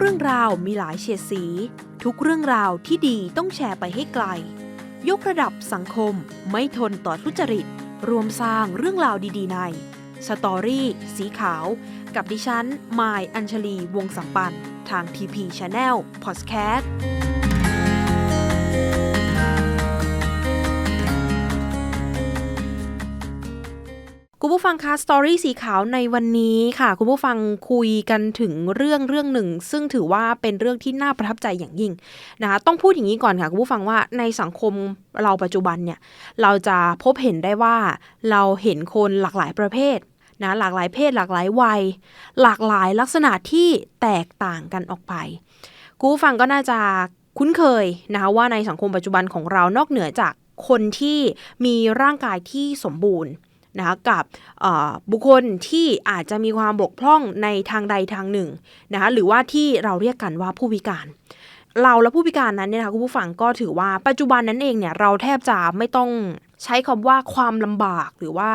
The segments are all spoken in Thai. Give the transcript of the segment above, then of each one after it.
เรื่องราวมีหลายเฉดสี ทุกเรื่องราวที่ดีต้องแชร์ไปให้ไกล ยกระดับสังคมไม่ทนต่อทุจริต รวมสร้างเรื่องราวดีๆในสตอรี่สีขาว กับดิฉันมายอัญชลีวงสัมปัน ทาง TP Channel Podcast คุ คุณผู้ฟังคะสตอรี่สีขาวในวันนี้ค่ะ คุณผู้ฟังคุยกันถึงเรื่องเรื่องหนึ่ง ซึ่งถือว่าเป็นเรื่องที่น่าประทับใจอย่างยิ่งนะคะต้องพูดอย่างนี้ก่อนค่ะคุณผู้ฟังว่าในสังคมเราปัจจุบันเนี่ยเราจะพบเห็นได้ว่าเราเห็นคนหลากหลายประเภทนะหลากหลายเพศหลากหลายวัย หลากหลายลักษณะที่แตกต่างกันออกไปคุณผู้ฟังก็น่าจะคุ้นเคยนะคะว่าในสังคมปัจจุบันของเรานอกเหนือจากคนที่มีร่างกายที่สมบูรณ์ นะคะกับบุคคลที่อาจจะมีความบกพร่องในทางใดทางหนึ่งนะคะหรือว่าที่เราเรียกกันว่าผู้พิการเราและผู้พิการนั้นเนี่ยนะคะคุณผู้ฟังก็ถือว่าปัจจุบันนั้นเองเนี่ยเราแทบจะไม่ต้องใช้คำว่าความลำบากหรือว่า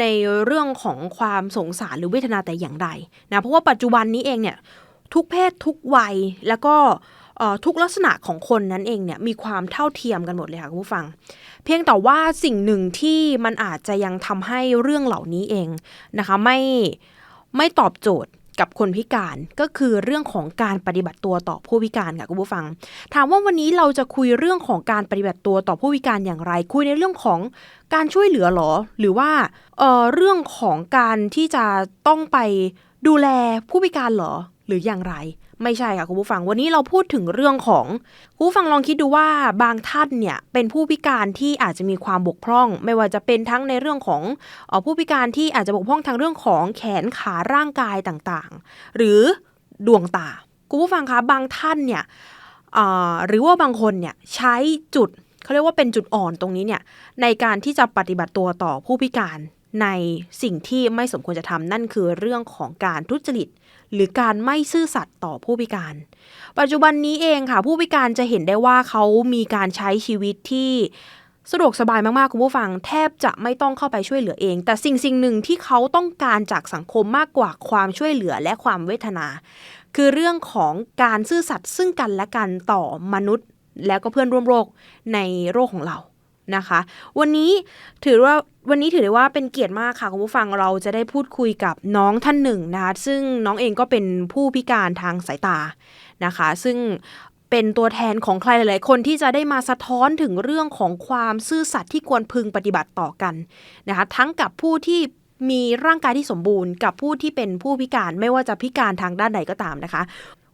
ในเรื่องของความสงสารหรือเวทนาแต่อย่างใดนะเพราะว่าปัจจุบันนี้เองเนี่ยทุกเพศทุกวัยแล้วก็ทุกลักษณะของคนนั้นเองเนี่ยมีความเท่าเทียมกันหมดเลยค่ะคุณผู้ฟัง เพียงแต่ว่าสิ่งหนึ่งที่มันอาจจะยังทำให้เรื่องเหล่านี้เองนะคะไม่ไม่ตอบโจทย์กับคนพิการก็คือเรื่องของการปฏิบัติตัวต่อผู้พิการค่ะคุณผู้ฟัง ถามว่าวันนี้เราจะคุยเรื่องของการปฏิบัติตัวต่อผู้พิการอย่างไร คุยในเรื่องของการช่วยเหลือหรอ หรือว่าเอ่อเรื่องของการที่จะต้องไปดูแลผู้พิการหรอหรืออย่างไร ไม่ใช่ค่ะคุณผู้ฟังวันนี้เราพูดถึงเรื่องของคุณผู้ฟังลองคิดดูว่าบางท่านเนี่ยเป็นผู้พิการที่อาจจะมีความบกพร่อง ไม่ว่าจะเป็นทั้งในเรื่องของอผู้พิการที่อาจจะบกพร่องทางเรื่องของแขนขาร่างกายต่างๆ หรือดวงตาคุณผู้ฟังคะบางท่านเนี่ยหรือว่าบางคนเนี่ยใช้จุดเขาเรียกว่าเป็นจุดอ่อนตรงนี้เนี่ยในการที่จะปฏิบัติตัวต่อผู้พิการในสิ่งที่ไม่สมควรจะทำนั่นคือเรื่องของการทุจริต หรือการไม่ซื่อสัตย์ต่อผู้พิการ ปัจจุบันนี้เองค่ะ ผู้พิการจะเห็นได้ว่าเขามีการใช้ชีวิตที่สะดวกสบายมาก ๆ คุณผู้ฟัง แทบจะไม่ต้องเข้าไปช่วยเหลือเอง แต่สิ่งสิ่งหนึ่งที่เขาต้องการจากสังคมมากกว่าความช่วยเหลือและความเวทนา คือเรื่องของการซื่อสัตย์ซึ่งกันและกันต่อมนุษย์ แล้วก็เพื่อนร่วมโลกในโลกของเรา นะคะ วันนี้ถือว่าวันนี้ถือได้ว่าเป็นเกียรติมากค่ะคุณผู้ฟังเราจะได้พูดคุยกับน้องท่านหนึ่งนะคะซึ่งน้องเองก็เป็นผู้พิการทางสายตานะคะ ซึ่งเป็นตัวแทนของใครหลาย ๆ คนที่จะได้มาสะท้อนถึงเรื่องของความซื่อสัตย์ที่ควรพึงปฏิบัติต่อกันนะคะทั้งกับผู้ที่มีร่างกายที่สมบูรณ์ กับผู้ที่เป็นผู้พิการไม่ว่าจะพิการทางด้านใดก็ตามนะคะ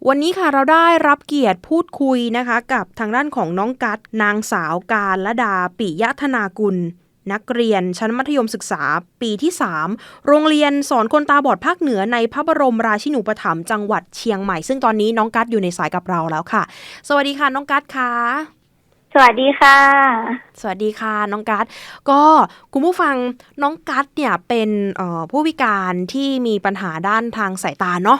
วันนี้ค่ะเราได้รับเกียรติพูดคุยนะคะ กับทางด้านของน้องกัดนางสาวการละดาปิยะธนากุล นักเรียนชั้นมัธยมศึกษาปีที่ 3 โรงเรียนสอนคนตาบอดภาคเหนือในพระบรมราชินูปถัมภ์จังหวัดเชียงใหม่ ซึ่งตอนนี้น้องกัดอยู่ในสายกับเราแล้วค่ะ สวัสดีค่ะน้องกัดค่ะ สวัสดีค่ะ สวัสดีค่ะน้องกัสก็คุณผู้ฟังน้องกัสเนี่ยเป็นผู้พิการที่มีปัญหาด้านทางสายตาเนาะ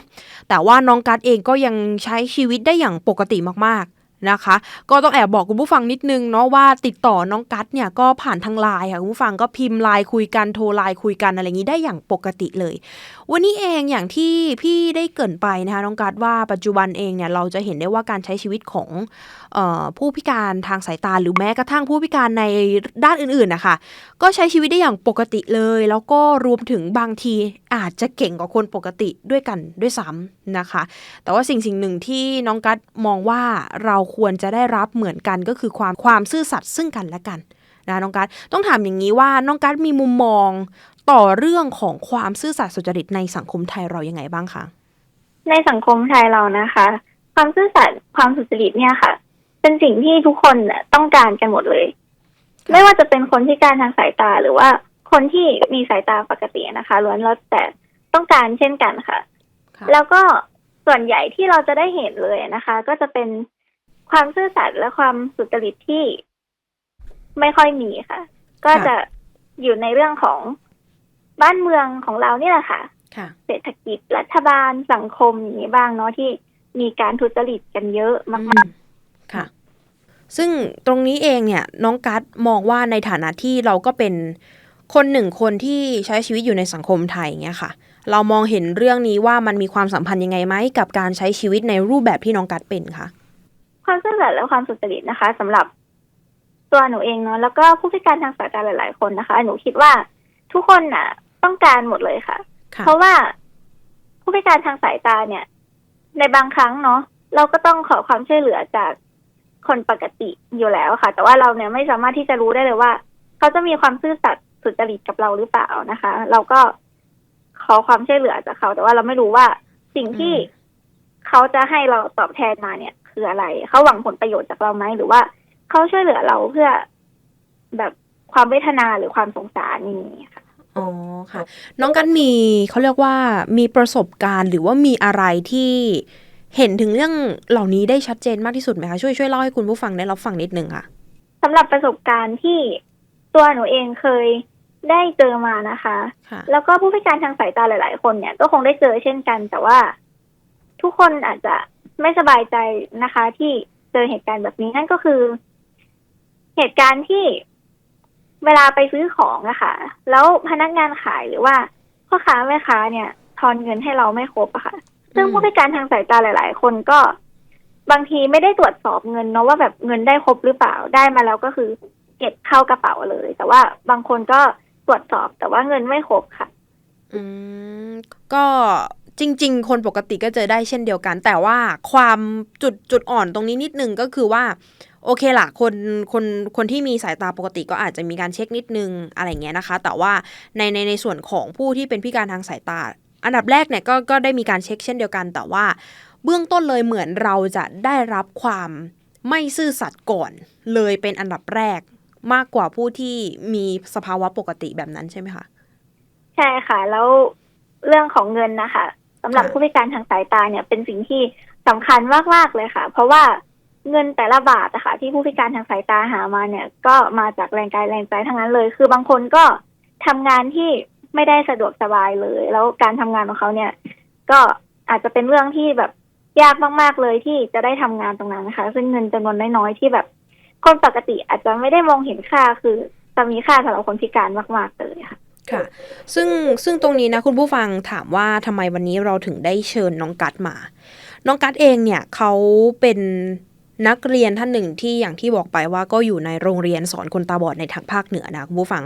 แต่ว่าน้องกัสเองก็ยังใช้ชีวิตได้อย่างปกติมากๆนะคะ ก็ต้องแอบบอกคุณผู้ฟังนิดนึงเนาะว่าติดต่อน้องกัสเนี่ยก็ผ่านทางไลน์ค่ะคุณผู้ฟังก็พิมพ์ไลน์คุยกันโทรไลน์คุยกันอะไรอย่างนี้ได้อย่างปกติเลยวันนี้เองอย่างที่พี่ได้เกินไปนะคะน้องกัสว่าปัจจุบันเองเนี่ยเราจะเห็นได้ว่าการใช้ชีวิตของออผู้พิการทางสายตาหรือแม้กระทั่งผู้พิการในด้านอื่นๆนะคะก็ใช้ชีวิตได้อย่างปกติเลย แล้วก็รวมถึงบางทีอาจจะเก่งกว่าคนปกติด้วยกันด้วยซ้ำนะคะ แต่ว่าสิ่งสิ่งหนึ่งที่น้องกัสมองว่าเราควรจะได้รับเหมือนกันก็คือความความซื่อสัตย์ซึ่งกันและกันนะน้องกัสต้องถามอย่างนี้ว่าน้องกัสมีมุมมอง ต่อเรื่องของความซื่อสัตย์สุจริตในสังคมไทยเรายังไงบ้างคะในสังคมไทยเรานะคะ ความซื่อสัตย์ความสุจริตเนี่ยค่ะ เป็นสิ่งที่ทุกคนต้องการกันหมดเลย ไม่ว่าจะเป็นคนที่การทางสายตาหรือว่าคนที่มีสายตาปกตินะคะล้วนแล้วแต่ต้องการเช่นกันค่ะ แล้วก็ส่วนใหญ่ที่เราจะได้เห็นเลยนะคะ ก็จะเป็นความซื่อสัตย์และความสุจริตที่ไม่ค่อยมีค่ะ ก็จะอยู่ในเรื่องของ บ้านเมืองของเราเนี่ยแหละค่ะ เศรษฐกิจรัฐบาลสังคมอย่างนี้บ้างเนาะที่มีการทุจริตกันเยอะมากๆค่ะ ซึ่งตรงนี้เองเนี่ย น้องกัสมองว่าในฐานะที่เราก็เป็นคนหนึ่งคนที่ใช้ชีวิตอยู่ในสังคมไทยเงี้ยค่ะ เรามองเห็นเรื่องนี้ว่ามันมีความสัมพันธ์ยังไงไหมกับการใช้ชีวิตในรูปแบบที่น้องกัดเป็นคะความซื่อสัตย์และความสุจริตนะคะสำหรับตัวหนูเองเนาะแล้วก็ผู้พิการทางสายตาหลาย ๆ คนนะคะ หนูคิดว่าทุกคนน่ะ ต้องการหมดเลยค่ะค่ะ เพราะว่าผู้พิการทางสายตาเนี่ย ในบางครั้งเนาะเราก็ต้องขอความช่วยเหลือจากคนปกติอยู่แล้วค่ะ แต่ว่าเราเนี่ยไม่สามารถที่จะรู้ได้เลยว่า เขาจะมีความซื่อสัตย์สุจริตกับเราหรือเปล่านะคะ เราก็ขอความช่วยเหลือจากเขา แต่ว่าเราไม่รู้ว่าสิ่งที่อืมเขาจะให้เราตอบแทนมาเนี่ย คืออะไร เขาหวังผลประโยชน์จากเราไหมหรือว่าเขาช่วยเหลือเราเพื่อแบบความเวทนาหรือความสงสารนี่ค่ะ อ๋อค่ะ น้องกันมีเขาเรียกว่ามีประสบการณ์ หรือว่ามีอะไรที่เห็นถึงเรื่องเหล่านี้ได้ชัดเจนมากที่สุดไหมคะ ช่วยช่วยเล่าให้คุณผู้ฟังได้รับฟังนิดนึงค่ะสำหรับประสบการณ์ที่ตัวหนูเองเคยได้เจอมานะคะค่ะแล้วก็ผู้พิการทางสายตาหลาย ๆ คนเนี่ยก็คงได้เจอเช่นกัน แต่ว่าทุกคนอาจจะไม่สบายใจนะคะ ที่เจอเหตุการณ์แบบนี้นั่นก็คือ เหตุการณ์ที่ เวลาไปซื้อของนะคะแล้วพนักงานขายหรือว่าพ่อค้าแม่ค้าเนี่ย ทอนเงินให้เราไม่ครบอะค่ะ ซึ่งผู้พิการทางสายตาหลาย ๆ คนก็ บางทีไม่ได้ตรวจสอบเงินเนาะว่าแบบเงินได้ครบหรือเปล่าได้มาแล้วก็คือเก็บเข้ากระเป๋าเลย แต่ว่าบางคนก็ตรวจสอบแต่ว่าเงินไม่ครบค่ะ อืมก็จริง ๆ คนปกติก็เจอได้เช่นเดียวกัน แต่ว่าความจุดจุดอ่อนตรงนี้นิดนึงก็คือว่า โอเคล่ะคนคนคนที่มีสายตาปกติก็อาจจะมีการเช็คนิดนึงอะไรเงี้ยนะคะ แต่ว่าในในในส่วนของผู้ที่เป็นพิการทางสายตา อันดับแรกเนี่ยก็ก็ได้มีการเช็คเช่นเดียวกัน แต่ว่าเบื้องต้นเลยเหมือนเราจะได้รับความไม่ซื่อสัตย์ก่อน เลยเป็นอันดับแรกมากกว่าผู้ที่มีสภาวะปกติแบบนั้นใช่ไหมคะใช่ค่ะ แล้วเรื่องของเงินนะคะสำหรับค่ะผู้พิการทางสายตาเนี่ยเป็นสิ่งที่สำคัญมากๆเลยค่ะ เพราะว่า เงินแต่ละบาทนะคะที่ผู้พิการทางสายตาหามาเนี่ย ก็มาจากแรงกายแรงใจทั้งนั้นเลย คือบางคนก็ทำงานที่ไม่ได้สะดวกสบายเลย แล้วการทำงานของเขาเนี่ย ก็อาจจะเป็นเรื่องที่แบบยากมากๆเลยที่จะได้ทำงานตรงนั้นนะคะ ซึ่งเงินจำนวนน้อยๆที่แบบ คนปกติอาจจะไม่ได้มองเห็นค่าคือจะมีค่าสำหรับคนพิการมาก ๆเลยค่ะค่ะ ซึ่งซึ่งตรงนี้นะคุณผู้ฟังถามว่าทำไมวันนี้เราถึงได้เชิญน้องกัดมา น้องกัดเองเนี่ยเขาเป็น นักเรียนท่านหนึ่งที่อย่างที่บอกไปว่าก็อยู่ในโรงเรียนสอนคนตาบอดในทางภาคเหนือนะคุณผู้ฟัง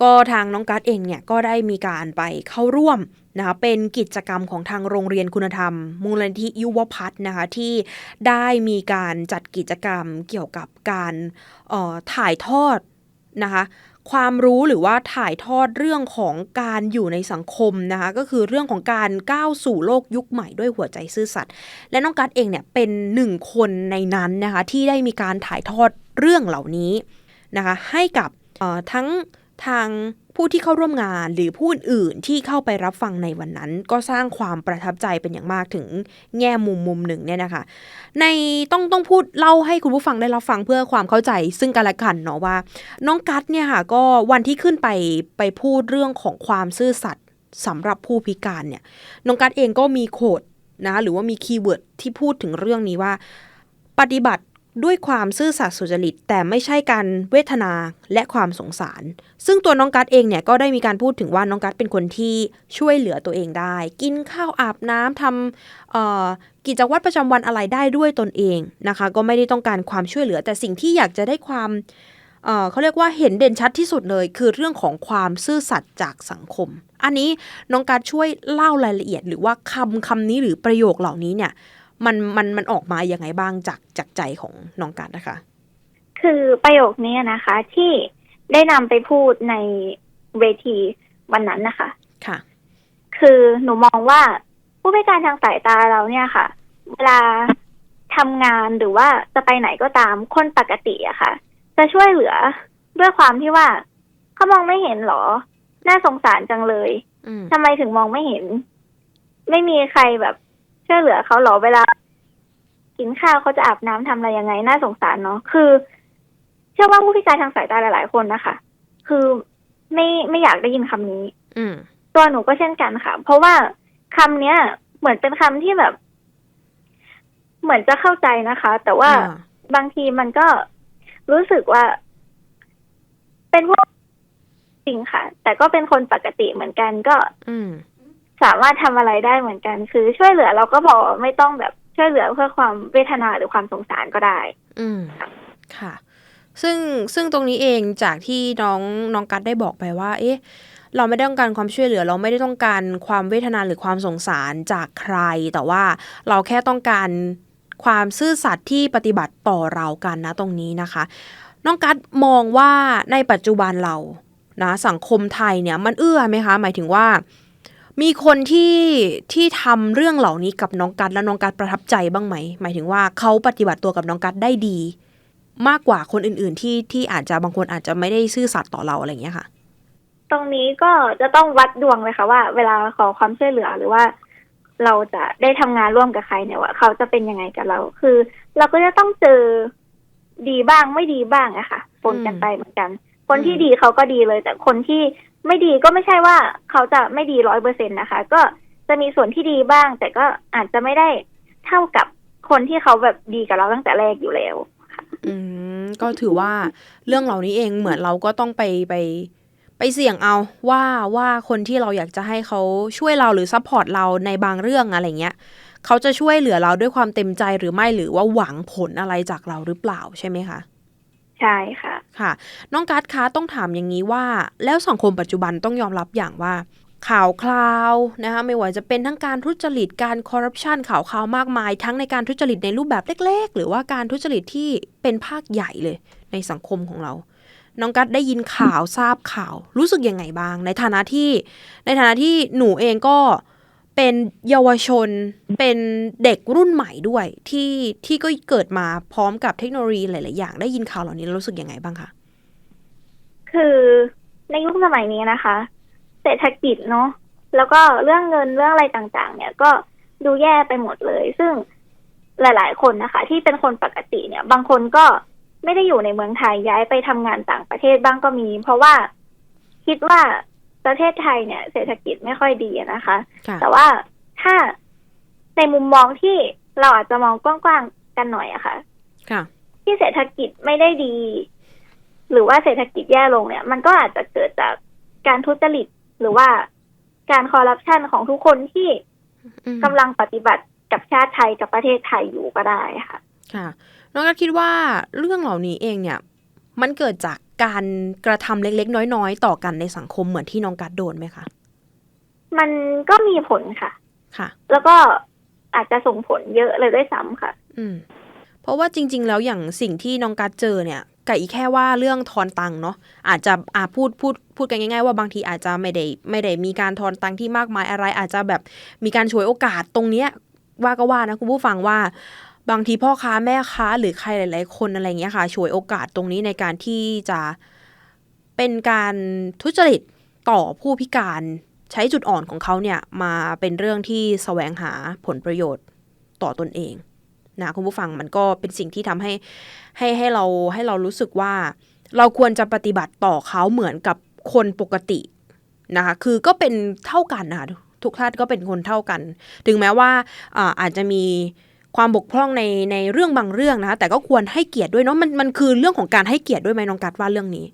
ก็ทางน้องกัดเองเนี่ยก็ได้มีการไปเข้าร่วมนะคะเป็นกิจกรรมของทางโรงเรียนคุณธรรม มูลนิธิยุวพัฒน์นะคะที่ได้มีการจัดกิจกรรมเกี่ยวกับการออถ่ายทอดนะคะ ความรู้หรือว่าถ่ายทอดเรื่องของการอยู่ในสังคมนะคะก็คือเรื่องของการก้าวสู่โลกยุคใหม่ด้วยหัวใจซื่อสัตย์และน้องกัดเองเนี่ยเป็นหนึ่งคนในนั้นนะคะที่ได้มีการถ่ายทอดเรื่องเหล่านี้นะคะให้กับทั้งทาง ผู้ที่เข้าร่วมงานหรือผู้อื่นที่เข้าไปรับฟังในวันนั้น ก็สร้างความประทับใจเป็นอย่างมากถึงแง่มุมมุมหนึ่งเนี่ยนะคะ ในต้องต้องพูดเล่าให้คุณผู้ฟังได้รับฟังเพื่อความเข้าใจซึ่งกันและกันเนาะว่า น้องกัดเนี่ยค่ะก็วันที่ขึ้นไปไปพูดเรื่องของความซื่อสัตย์สำหรับผู้พิการเนี่ยน้องกัดเองก็มีโคดนะคะหรือว่ามีคีย์เวิร์ดที่พูดถึงเรื่องนี้ว่า ปฏิบัติ ด้วยความซื่อสัตย์สุจริต แต่ไม่ใช่การเวทนาและความสงสาร ซึ่งตัวน้องกัดเองเนี่ยก็ได้มีการพูดถึงว่าน้องกัดเป็นคนที่ช่วยเหลือตัวเองได้ กินข้าวอาบน้ำทำกิจวัตรประจำวันอะไรได้ด้วยตนเองนะคะ ก็ไม่ได้ต้องการความช่วยเหลือ แต่สิ่งที่อยากจะได้ความเเขาเรียกว่าเห็นเด่นชัดที่สุดเลย คือเรื่องของความซื่อสัตย์จากสังคม อันนี้น้องการช่วยเล่ารายละเอียด หรือว่าคำคำนี้หรือประโยคเหล่านี้เนี่ย มันมันมันออกมาอย่างไงบ้างจากจากใจของน้องการนะคะ คือประโยคนี้นะคะ ที่ได้นำไปพูดในเวทีวันนั้นนะคะ ค่ะ คือหนูมองว่าผู้พิการทางสายตาเราเนี่ยค่ะ เวลาทำงานหรือว่าจะไปไหนก็ตามคนปกติอะค่ะ จะช่วยเหลือด้วยความที่ว่าเขามองไม่เห็นหรอ น่าสงสารจังเลยอืมทำไมถึงมองไม่เห็น ไม่มีใครแบบ ช่วยเหลือเขาหรอเวลา กินข้าวเขาจะอาบน้ำทำอะไรยังไงน่าสงสารเนาะคือ เชื่อว่าผู้พิการทางสายตาหลาย ๆ คนนะคะ คือไม่ไม่อยากได้ยินคำนี้ อืมตัวหนูก็เช่นกันค่ะ เพราะว่าคำเนี้ย เหมือนเป็นคำที่แบบ เหมือนจะเข้าใจนะคะ แต่ว่าอ่าบางทีมันก็รู้สึกว่า เป็นพวกจริงค่ะ แต่ก็เป็นคนปกติเหมือนกันก็ อืม สามารถทำอะไรได้เหมือนกัน คือช่วยเหลือเราก็บอกไม่ต้องแบบช่วยเหลือเพื่อความเวทนาหรือความสงสารก็ได้ อืมค่ะ ซึ่งซึ่งตรงนี้เองจากที่น้องน้องกัดได้บอกไปว่า เอ๊ะ เราไม่ได้ต้องการความช่วยเหลือ เราไม่ได้ต้องการความเวทนาหรือความสงสารจากใคร แต่ว่าเราแค่ต้องการความซื่อสัตย์ที่ปฏิบัติต่อเรากันนะตรงนี้นะคะ น้องกัดมองว่าในปัจจุบันเรานะสังคมไทยเนี่ยมันเอื้อไหมคะ หมายถึงว่า มีคนที่ที่ทำเรื่องเหล่านี้กับน้องกัดแล้วน้องกัดประทับใจบ้างไหม หมายถึงว่าเขาปฏิบัติตัวกับน้องกัดได้ดี มากกว่าคนอื่น ๆ ที่ที่อาจจะบางคนอาจจะไม่ได้ซื่อสัตย์ต่อเราอะไรอย่างเงี้ยค่ะ ตรงนี้ก็จะต้องวัดดวงเลยค่ะว่า เวลาขอความช่วยเหลือหรือว่า เราจะได้ทำงานร่วมกับใครเนี่ยว่าเขาจะเป็นยังไงกับเรา คือ เราก็จะต้องเจอดีบ้างไม่ดีบ้างอะค่ะปนกันไปเหมือนกัน คนที่ดีเขาก็ดีเลย แต่คนที่ ไม่ดีก็ไม่ใช่ว่าเขาจะไม่ดีร้อยเปอร์เซ็นต์นะคะ ก็จะมีส่วนที่ดีบ้าง แต่ก็อาจจะไม่ได้เท่ากับคนที่เขาแบบดีกับเราตั้งแต่แรกอยู่แล้วอืมก็ถือว่าเรื่องเหล่านี้เองเหมือนเราก็ต้องไปไป ไปเสี่ยงเอาว่าว่าคนที่เราอยากจะให้เขาช่วยเราหรือซัพพอร์ตเราในบางเรื่องอะไรเงี้ยเขาจะช่วยเหลือเราด้วยความเต็มใจหรือไม่หรือว่าหวังผลอะไรจากเราหรือเปล่าใช่ไหมคะ ใช่ค่ะ ค่ะ น้องการ์ดคะต้องถามอย่างนี้ว่า แล้วสังคมปัจจุบันต้องยอมรับอย่างว่าข่าวคราวนะคะไม่ว่าจะเป็นทั้งการทุจริตการคอร์รัปชันข่าวคราวมากมาย ทั้งในการทุจริตในรูปแบบเล็ก ๆ หรือว่าการทุจริตที่เป็นภาคใหญ่เลยในสังคมของเรา น้องกัดได้ยินข่าวทราบข่าวรู้สึกยังไงบ้าง ในฐานะที่ในฐานะที่หนูเองก็ เป็นเยาวชน เป็นเด็กรุ่นใหม่ด้วยที่ที่ก็เกิดมาพร้อมกับเทคโนโลยีหลาย ๆ อย่างได้ยินข่าวเหล่านี้แล้วรู้สึกยังไงบ้างคะคือในยุคสมัยนี้นะคะ เศรษฐกิจเนาะแล้วก็เรื่องเงินเรื่องอะไรต่าง ๆ เนี่ยก็ดูแย่ไปหมดเลย ซึ่งหลาย ๆ คนนะคะ ที่เป็นคนปกติเนี่ย บางคนก็ไม่ได้อยู่ในเมืองไทยย้ายไปทำงานต่างประเทศบ้างก็มี เพราะว่าคิดว่า ประเทศไทยเนี่ยเศรษฐกิจไม่ค่อยดีอะนะคะค่ะแต่ว่าถ้าในมุมมองที่เราอาจจะมองกว้างๆกันหน่อยอะค่ะค่ะ ที่เศรษฐกิจไม่ได้ดี หรือว่าเศรษฐกิจแย่ลงเนี่ย มันก็อาจจะเกิดจากการทุจริตหรือว่าการคอร์รัปชันของทุกคนที่อืมกำลังปฏิบัติกับชาติไทยกับประเทศไทยอยู่ก็ได้ค่ะ ค่ะน้องกัดคิดว่าเรื่องเหล่านี้เองเนี่ย มันเกิดจากการกระทำเล็กๆ น้อยๆ ต่อกันในสังคมเหมือนที่น้องกัดโดนไหมคะ มันก็มีผลค่ะ ค่ะ แล้วก็อาจจะส่งผลเยอะเลยด้วยซ้ำค่ะ อืม เพราะว่าจริง ๆ แล้วอย่างสิ่งที่น้องกัดเจอเนี่ยกับอีกแค่ว่าเรื่องทอนตังค์เนาะอาจจะอาพูดพูดพูดกันง่าย ๆ ว่าบางทีอาจจะไม่ได้ไม่ได้มีการทอนตังค์ที่มากมายอะไร อาจจะแบบมีการฉวยโอกาสตรงเนี้ยว่าก็ว่านะคุณผู้ฟังว่า บางทีพ่อค้าแม่ค้าหรือใครหลาย ๆ คนอะไรเงี้ยค่ะฉวยโอกาสตรงนี้ในการที่จะเป็นการทุจริตต่อผู้พิการใช้จุดอ่อนของเขาเนี่ยมาเป็นเรื่องที่แสวงหาผลประโยชน์ต่อตนเองนะคุณผู้ฟังมันก็เป็นสิ่งที่ทำให้ให้ให้เราให้เรารู้สึกว่า เราควรจะปฏิบัติต่อเขาเหมือนกับคนปกตินะคะคือก็เป็นเท่ากันนะคะทุกท่านก็เป็นคนเท่ากัน ถึงแม้ว่าอาจจะมี ความบกพร่องในในเรื่องบางเรื่องนะคะแต่ก็ควรให้เกียรติด้วยเนาะมันมันคือเรื่องของการให้เกียรติด้วยไหมน้องกัดว่าเรื่องนี้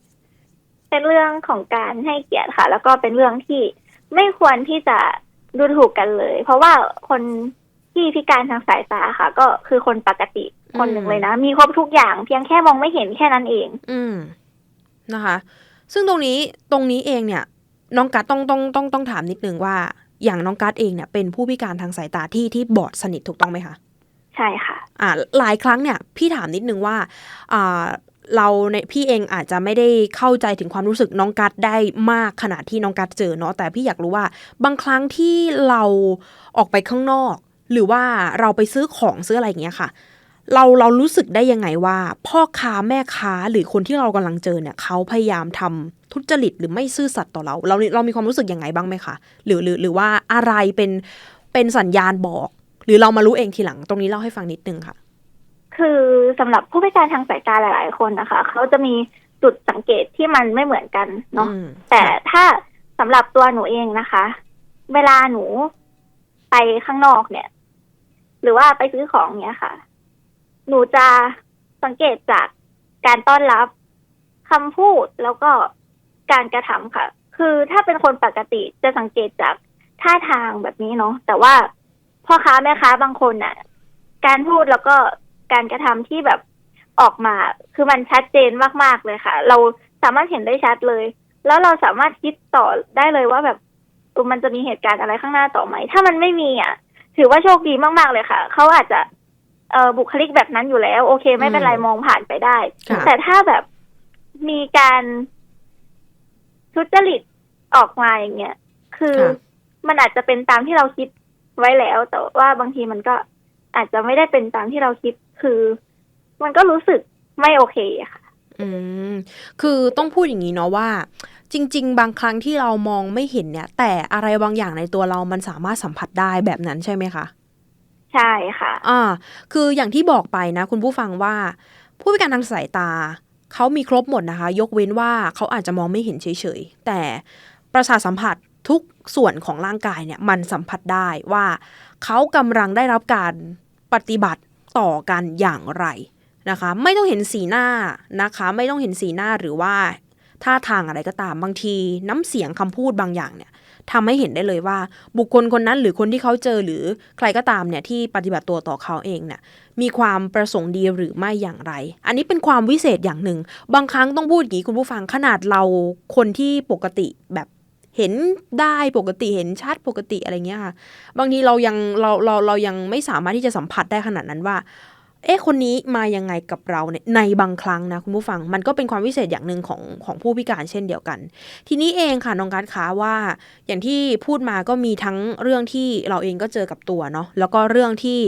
เป็นเรื่องของการให้เกียรติค่ะ แล้วก็เป็นเรื่องที่ไม่ควรที่จะดูถูกกันเลย เพราะว่าคนที่พิการทางสายตาค่ะ ก็คือคนปกติคนหนึ่งเลยนะ มีครบทุกอย่างเพียงแค่มองไม่เห็นแค่นั้นเอง อืมนะคะ ซึ่งตรงนี้ตรงนี้เองเนี่ย น้องกัดต้องต้องต้องต้องถามนิดนึงว่า อย่างน้องกัดเองเนี่ยเป็นผู้พิการทางสายตาที่ที่บอดสนิทถูกต้องไหมคะ ใช่ค่ะอ่าหลายครั้งเนี่ยพี่ถามนิดนึงว่าอ่าเราในพี่เองอาจจะไม่ได้เข้าใจถึงความรู้สึกน้องกัดได้มากขนาดที่น้องกัดเจอเนาะแต่พี่อยากรู้ว่า บางครั้งที่เราออกไปข้างนอก หรือว่าเราไปซื้อของซื้ออะไรอย่างเงี้ยค่ะ เราเรารู้สึกได้ยังไงว่า พ่อค้าแม่ค้าหรือคนที่เรากำลังเจอเนี่ยเขาพยายามทำทุจริตหรือไม่ซื่อสัตย์ต่อเรา เราเรามีความรู้สึกยังไงบ้างไหมคะหรือหรือหรือว่าอะไรเป็นเป็นสัญญาณบอก หรือเรามารู้เองทีหลังตรงนี้เล่าให้ฟังนิดนึงค่ะ คือสำหรับผู้พิการทางสายตาหลาย ๆ คนนะคะ เขาจะมีจุดสังเกตที่มันไม่เหมือนกันเนาะอืมแต่ค่ะถ้าสำหรับตัวหนูเองนะคะ เวลาหนูไปข้างนอกเนี่ย หรือว่าไปซื้อของเนี่ยค่ะ หนูจะสังเกตจากการต้อนรับคำพูดแล้วก็การกระทำค่ะ คือถ้าเป็นคนปกติจะสังเกตจากท่าทางแบบนี้เนาะแต่ว่า พ่อค้าแม่ค้าบางคนน่ะ การพูดแล้วก็การกระทำที่แบบออกมา คือมันชัดเจนมากๆเลยค่ะ เราสามารถเห็นได้ชัดเลย แล้วเราสามารถคิดต่อได้เลยว่าแบบเออมันจะมีเหตุการณ์อะไรข้างหน้าต่อไหม ถ้ามันไม่มีอะ ถือว่าโชคดีมากๆเลยค่ะ เขาอาจจะเออบุคลิกแบบนั้นอยู่แล้ว โอเค ไม่เป็นไรอืมมองผ่านไปได้ค่ะแต่ถ้าแบบมีการทุจริตออกมาอย่างเงี้ย คือค่ะมันอาจจะเป็นตามที่เราคิด ไว้แล้ว แต่ว่าบางทีมันก็อาจจะไม่ได้เป็นตามที่เราคิดคือ มันก็รู้สึกไม่โอเคอะค่ะ อืม คือต้องพูดอย่างนี้เนาะว่า จริง ๆ บางครั้งที่เรามองไม่เห็นเนี่ย แต่อะไรบางอย่างในตัวเรามันสามารถสัมผัสได้แบบนั้นใช่ไหมคะใช่ค่ะ อ่า คืออย่างที่บอกไปนะ คุณผู้ฟังว่า ผู้พิการทางสายตาเขามีครบหมดนะคะ ยกเว้นว่าเขาอาจจะมองไม่เห็นเฉยๆแต่ประสาทสัมผัส ทุกส่วนของร่างกายเนี่ยมันสัมผัสได้ว่าเขากำลังได้รับการปฏิบัติต่อกันอย่างไรนะคะ ไม่ต้องเห็นสีหน้านะคะ ไม่ต้องเห็นสีหน้าหรือว่าท่าทางอะไรก็ตามบางทีน้ำเสียงคำพูดบางอย่างเนี่ยทำให้เห็นได้เลยว่า บุคคลคนนั้นหรือคนที่เขาเจอหรือใครก็ตามเนี่ยที่ปฏิบัติตัวต่อเขาเองเนี่ยมีความประสงค์ดีหรือไม่อย่างไร อันนี้เป็นความวิเศษอย่างหนึ่ง บางครั้งต้องพูดอย่างนี้คุณผู้ฟังขนาดเราคนที่ปกติแบบ เห็นได้ปกติเห็นชัดปกติอะไรเงี้ยค่ะ บางทีเรายังเราเราเรายังไม่สามารถที่จะสัมผัสได้ขนาดนั้นว่า เอ๊ะคนนี้มายังไงกับเราเนี่ยในบางครั้งนะคุณผู้ฟังมันก็เป็นความวิเศษอย่างหนึ่งของของผู้พิการเช่นเดียวกัน ทีนี้เองค่ะน้องการค้าว่า อย่างที่พูดมาก็มีทั้งเรื่องที่เราเองก็เจอกับตัวเนาะแล้วก็เรื่องที่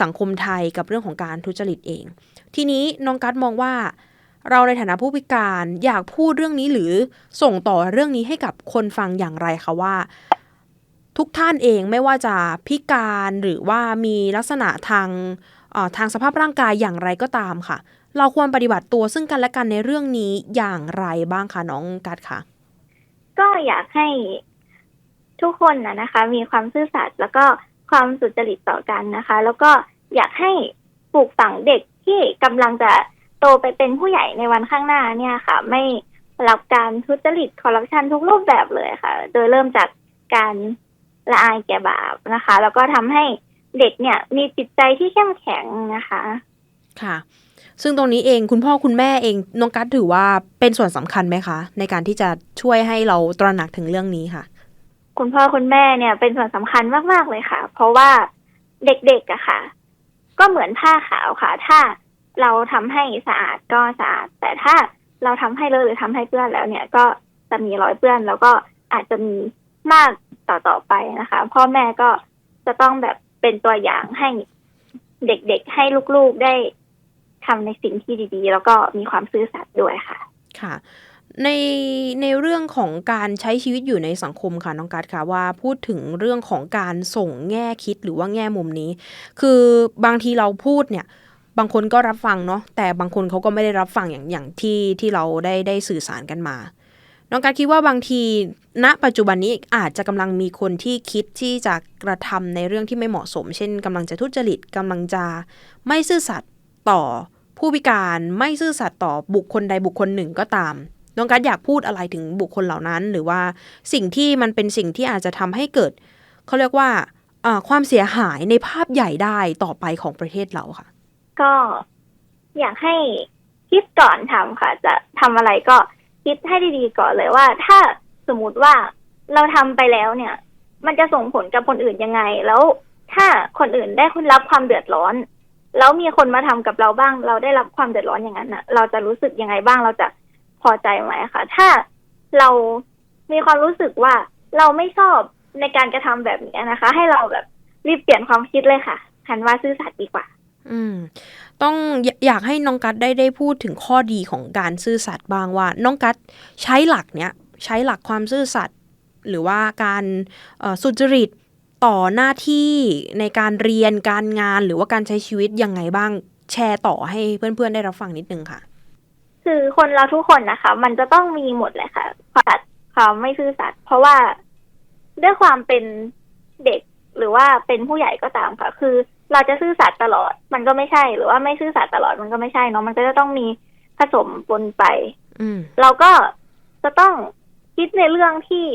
สังคมไทยกับเรื่องของการทุจริตเอง ทีนี้น้องกัดมองว่า เราในฐานะผู้พิการอยากพูดเรื่องนี้หรือส่งต่อเรื่องนี้ให้กับคนฟังอย่างไรคะว่า ทุกท่านเองไม่ว่าจะพิการหรือว่ามีลักษณะทางทางสภาพร่างกายอย่างไรก็ตามค่ะ เราควรปฏิบัติตัวซึ่งกันและกันในเรื่องนี้อย่างไรบ้างคะน้องกัดคะก็อยากให้ทุกคนนะนะคะ มีความซื่อสัตย์แล้วก็ความสุจริตต่อกันนะคะ แล้วก็อยากให้ปลูกฝังเด็กที่กำลังจะ โตไปเป็นผู้ใหญ่ในวันข้างหน้าเนี่ยค่ะ ไม่รับการทุจริตคอร์รัปชันทุกรูปแบบเลยค่ะ โดยเริ่มจากการละอายแก่บาปนะคะ แล้วก็ทำให้เด็กเนี่ย มีจิตใจที่เข้มแข็งนะคะ ค่ะ ซึ่งตรงนี้เองคุณพ่อคุณแม่เองน้องกัดถือว่าเป็นส่วนสำคัญไหมคะ ในการที่จะช่วยให้เราตระหนักถึงเรื่องนี้ค่ะ คุณพ่อคุณแม่เนี่ยเป็นส่วนสำคัญมากๆเลยค่ะ เพราะว่าเด็กๆอะค่ะ ก็เหมือนผ้าขาวค่ะ ถ้า เราทำให้สะอาดก็สะอาด แต่ถ้าเราทำให้เลอะหรือทำให้เปื้อนแล้วเนี่ยก็จะมีรอยเปื้อน แล้วก็อาจจะมีมากต่อๆไปนะคะ พ่อแม่ก็จะต้องแบบเป็นตัวอย่างให้เด็กๆให้ลูกๆได้ทำในสิ่งที่ดีๆ แล้วก็มีความซื่อสัตย์ด้วยค่ะ ค่ะ ในในเรื่องของการใช้ชีวิตอยู่ในสังคมค่ะน้องกัดค่ะว่าพูดถึงเรื่องของการส่งแง่คิดหรือว่าแง่มุมนี้ คือบางทีเราพูดเนี่ย บางคนก็รับฟังเนาะแต่บางคนเขาก็ไม่ได้รับฟังอย่างอย่างที่ที่เราได้ได้สื่อสารกันมา น้องการคิดว่าบางทีณปัจจุบันนี้อาจจะกำลังมีคนที่คิดที่จะกระทำในเรื่องที่ไม่เหมาะสม เช่นกำลังจะทุจริตกำลังจะไม่ซื่อสัตย์ต่อผู้พิการไม่ซื่อสัตย์ต่อบุคคลใดบุคคลหนึ่งก็ตามน้องกัดอยากพูดอะไรถึงบุคคลเหล่านั้น หรือว่าสิ่งที่มันเป็นสิ่งที่อาจจะทำให้เกิดเขาเรียกว่าความเสียหายในภาพใหญ่ได้ต่อไปของประเทศเราค่ะ ก็อยากให้คิดก่อนทำค่ะ จะทำอะไรก็คิดให้ดีๆก่อนเลยว่า ถ้าสมมติว่าเราทำไปแล้วเนี่ย มันจะส่งผลกับคนอื่นยังไง แล้วถ้าคนอื่นได้คุณรับความเดือดร้อน แล้วมีคนมาทำกับเราบ้าง เราได้รับความเดือดร้อนอย่างนั้นน่ะ เราจะรู้สึกยังไงบ้างเราจะพอใจไหมคะถ้าเรามีความรู้สึกว่าเราไม่ชอบในการกระทำแบบนี้นะคะ ให้เราแบบรีบเปลี่ยนความคิดเลยค่ะหันว่าซื่อสัตย์ดีกว่า อืมต้องอยอยากให้น้องกัดได้ได้พูดถึงข้อดีของการซื่อสัตย์บ้างว่า น้องกัดใช้หลักเนี้ยใช้หลักความซื่อสัตย์หรือว่าการเอ่อสุจริตต่อหน้าที่ในการเรียนการงานหรือว่าการใช้ชีวิตยังไงบ้างแชร์ต่อให้เพื่อนๆได้รับฟังนิดนึงค่ะ คือคนเราทุกคนนะคะ มันจะต้องมีหมดเลยค่ะความสัตย์ความไม่ซื่อสัตย์เพราะว่าด้วยความเป็นเด็กหรือว่าเป็นผู้ใหญ่ก็ตามค่ะ คือ เราจะซื่อสัตย์ตลอด มันก็ไม่ใช่หรือว่าไม่ซื่อสัตย์ตลอดมันก็ไม่ใช่เนาะมันก็จะต้องมีผสมปนไปอืมเราก็จะต้องคิดในเรื่องที่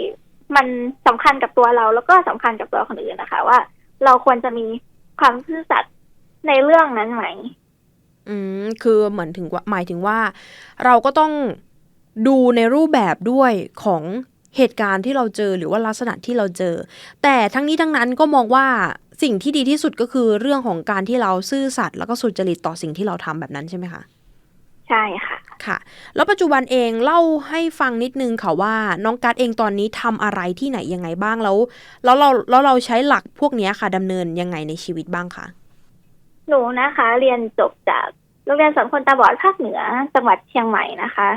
มันสำคัญกับตัวเรา แล้วก็สำคัญกับตัวคนอื่นนะคะ ว่า เราควรจะมีความซื่อสัตย์ในเรื่องนั้นไหม อืมคือเหมือนถึงว่าหมายถึงว่า เราก็ต้องดูในรูปแบบด้วยของเหตุการณ์ที่เราเจอหรือว่าลักษณะที่เราเจอ แต่ทั้งนี้ทั้งนั้นก็มองว่า สิ่งที่ดีที่สุดก็คือเรื่องของการที่เราซื่อสัตย์แล้วก็สุจริตต่อสิ่งที่เราทำแบบนั้นใช่ไหมคะใช่ค่ะค่ะ แล้วปัจจุบันเองเล่าให้ฟังนิดนึงค่ะว่า น้องกัดเองตอนนี้ทำอะไรที่ไหนยังไงบ้างแล้ว แล้วเราแล้วเราใช้หลักพวกเนี้ยค่ะดำเนินยังไงในชีวิตบ้างคะหนูนะคะ เรียนจบจากโรงเรียนสอนคนตาบอดภาคเหนือจังหวัดเชียงใหม่นะคะ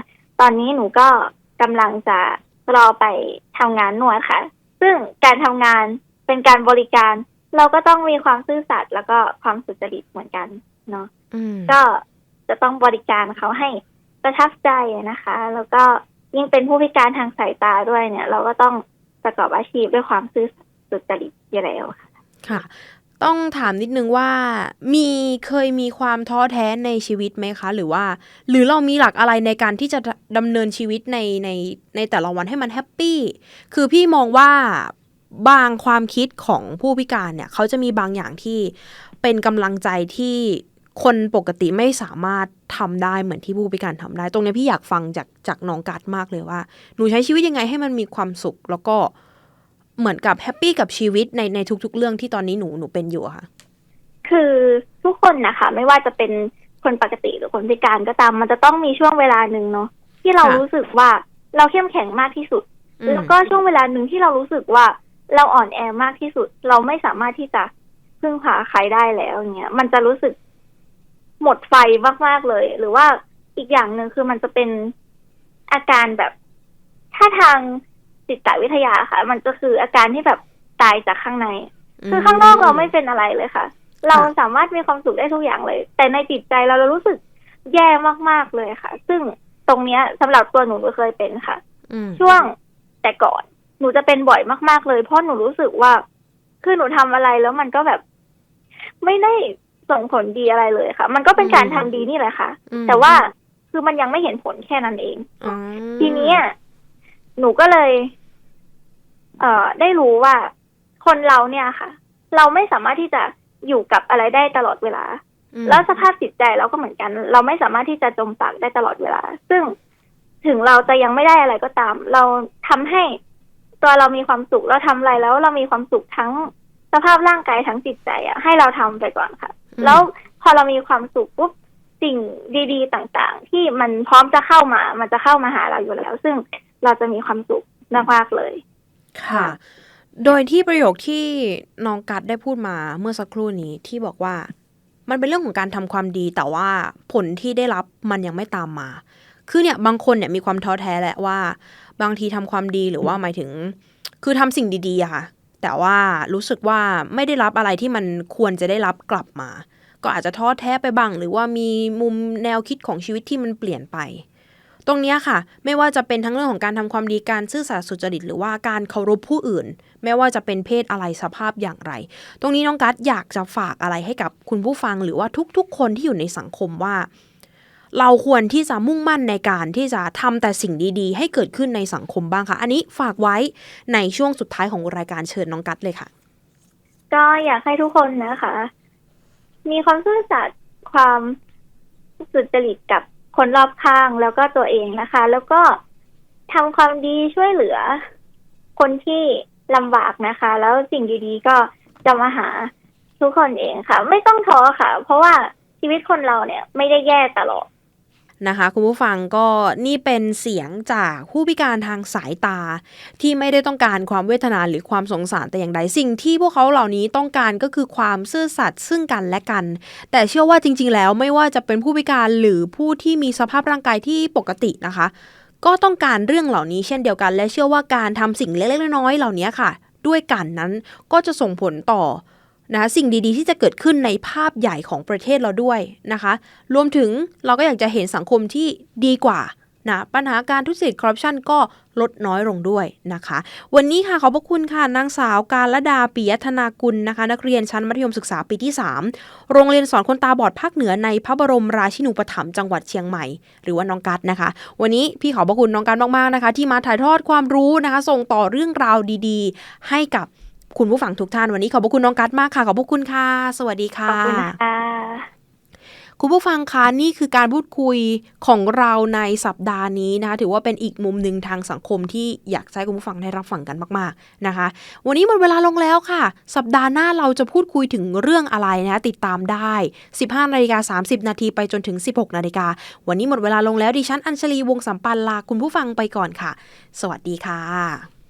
ตอนนี้หนูก็กำลังจะรอไปทำงานนวดค่ะ ซึ่งการทำงานเป็นการบริการ เราก็ต้องมีความซื่อสัตย์แล้วก็ความสุจริตเหมือนกันเนาะอืมก็จะต้องบริการเขาให้ประทับใจนะคะ แล้วก็ยิ่งเป็นผู้พิการทางสายตาด้วยเนี่ย เราก็ต้องประกอบอาชีพด้วยความซื่อสัตย์สุจริตอยู่แล้วค่ะ ค่ะ ต้องถามนิดนึงว่ามีเคยมีความท้อแท้ในชีวิตไหมคะ หรือว่า หรือเรามีหลักอะไรในการที่จะดำเนินชีวิตในในในแต่ละวันให้มันแฮปปี้คือพี่มองว่า บางความคิดของผู้พิการเนี่ย เขาจะมีบางอย่างที่เป็นกำลังใจที่คนปกติไม่สามารถทำได้เหมือนที่ผู้พิการทำได้ ตรงเนี้ยพี่อยากฟังจากจากน้องกัดมากเลยว่า หนูใช้ชีวิตยังไงให้มันมีความสุข แล้วก็เหมือนกับแฮปปี้กับชีวิตในในทุก ๆ เรื่องที่ตอนนี้หนูหนูเป็นอยู่อะค่ะ คือทุกคนนะคะ ไม่ว่าจะเป็นคนปกติหรือคนพิการก็ตาม มันจะต้องมีช่วงเวลาหนึ่งเนาะที่เราค่ะรู้สึกว่าเราเข้มแข็งมากที่สุดอืมแล้วก็ช่วงเวลาหนึ่งที่เรารู้สึกว่า เราอ่อนแอมากที่สุด เราไม่สามารถที่จะพึ่งพาใครได้แล้วเงี้ยมันจะรู้สึกหมดไฟมากๆเลย หรือว่าอีกอย่างหนึ่งคือมันจะเป็นอาการแบบถ้าทางจิตวิทยาค่ะ มันจะคืออาการที่แบบตายจากข้างใน คือข้างนอกเราไม่เป็นอะไรเลยค่ะ เราสามารถมีความสุขได้ทุกอย่างเลย แต่ในจิตใจเราเรารู้สึกแย่มากๆเลยค่ะ ซึ่งตรงเนี้ยสำหรับตัวหนูหนูเคยเป็นค่ะอืมช่วงแต่ก่อน หนูจะเป็นบ่อยมาก ๆ เลย เพราะหนูรู้สึกว่า คือหนูทำอะไรแล้วมันก็แบบ ไม่ได้ส่งผลดีอะไรเลยค่ะ มันก็เป็นการทำดีนี่แหละค่ะอืมแต่ว่าคือมันยังไม่เห็นผลแค่นั้นเองอ๋อทีเนี้ยหนูก็เลย เอ่อ ได้รู้ว่าคนเราเนี่ยค่ะ เราไม่สามารถที่จะอยู่กับอะไรได้ตลอดเวลาอืมแล้วสภาพจิตใจเราก็เหมือนกัน เราไม่สามารถที่จะจมปลักได้ตลอดเวลา ซึ่งถึงเราจะยังไม่ได้อะไรก็ตาม เราทำให้ ตัวเรามีความสุขเราทำอะไรแล้วเรามีความสุขทั้งสภาพร่างกายทั้งจิตใจอะให้เราทำไปก่อนค่ะอืมแล้วพอเรามีความสุขปุ๊บสิ่งดี ๆ ต่างๆ ที่มันพร้อมจะเข้ามา มันจะเข้ามาหาเราอยู่แล้ว ซึ่งเราจะมีความสุขมากๆเลย ค่ะ โดยที่ประโยคที่น้องกัดได้พูดมาเมื่อสักครู่นี้ที่บอกว่า มันเป็นเรื่องของการทำความดีแต่ว่าผลที่ได้รับมันยังไม่ตามมา คือเนี่ยบางคนเนี่ยมีความท้อแท้แหละว่า บางทีทำความดีหรือว่าหมายถึง คือทำสิ่งดีๆอะค่ะ แต่ว่ารู้สึกว่าไม่ได้รับอะไรที่มันควรจะได้รับกลับมา ก็อาจจะท้อแท้ไปบ้าง หรือว่ามีมุมแนวคิดของชีวิตที่มันเปลี่ยนไป ตรงเนี้ยค่ะ ไม่ว่าจะเป็นทั้งเรื่องของการทำความดีการซื่อสัตย์สุจริตหรือว่าการเคารพผู้อื่น ไม่ว่าจะเป็นเพศอะไรสภาพอย่างไร ตรงนี้น้องกัสอยากจะฝากอะไรให้กับคุณผู้ฟังหรือว่าทุกๆ คนที่อยู่ในสังคมว่า เราควรที่จะมุ่งมั่นในการที่จะทำแต่สิ่งดีๆ ให้เกิดขึ้นในสังคมบ้างค่ะ อันนี้ฝากไว้ในช่วงสุดท้ายของรายการเชิญน้องกัสเลยค่ะ ก็อยากให้ทุกคนนะคะ มีความซื่อสัตย์ความสุจริตกับคนรอบข้างแล้วก็ตัวเองนะคะ แล้วก็ทำความดีช่วยเหลือ คนที่ลำบากนะคะ แล้วสิ่งดีๆก็จะมาหาทุกคนเองค่ะ ไม่ต้องท้อค่ะ เพราะว่าชีวิตคนเราเนี่ย ไม่ได้แย่ตลอด นะคะคุณผู้ฟังก็นี่เป็นเสียงจากผู้พิการทางสายตา ที่ไม่ได้ต้องการความเวทนาหรือความสงสารแต่อย่างใดสิ่งที่พวกเขาเหล่านี้ต้องการก็คือความซื่อสัตย์ซึ่งกันและกัน แต่เชื่อว่าจริง ๆ แล้วไม่ว่าจะเป็นผู้พิการหรือผู้ที่มีสภาพร่างกายที่ปกตินะคะ ก็ต้องการเรื่องเหล่านี้เช่นเดียวกัน และเชื่อว่าการทำสิ่งเล็กๆน้อยๆเหล่านี้ค่ะ ด้วยกันนั้นก็จะส่งผลต่อ นะคะสิ่งดีๆ ที่จะเกิดขึ้นในภาพใหญ่ของประเทศเราด้วยนะคะ รวมถึงเราก็อยากจะเห็นสังคมที่ดีกว่านะปัญหาการทุจริตคอร์รัปชันก็ลดน้อยลงด้วยนะคะ วันนี้ค่ะขอบพระคุณค่ะนางสาวการละดาปิยธนากุลนะคะ นักเรียนชั้นมัธยมศึกษาปีที่ 3 โรงเรียนสอนคนตาบอดภาคเหนือในพระบรมราชินูปถัมภ์จังหวัดเชียงใหม่ หรือว่าน้องกัดนะคะ วันนี้พี่ขอบพระคุณน้องกัดมากๆนะคะ ที่มาถ่ายทอดความรู้นะคะ ส่งต่อเรื่องราวดีๆ ให้กับ คุณผู้ฟังทุกท่านวันนี้ขอบพระคุณน้องกัดมากค่ะ ขอบพระคุณค่ะ สวัสดีขค่ะอบคุณค่ะคุณผู้ฟังคะนี่คือการพูดคุยของเราในสัปดาห์นี้นะคะ ถือว่าเป็นอีกมุมหนึ่งทางสังคมที่อยากให้คุณผู้ฟังได้รับฟังกันมาก ๆนะคะ วันนี้หมดเวลาลงแล้วค่ะ สัปดาห์หน้าเราจะพูดคุยถึงเรื่องอะไรนะคะติดตามได้ 15นาฬิกา30 นาทีไปจนถึง 16นาฬิกาวันนี้หมดเวลาลงแล้วดิฉันอัญชลีวงศ์สัมปันลาคุณผู้ฟังไปก่อนค่ะ สวัสดีค่ะ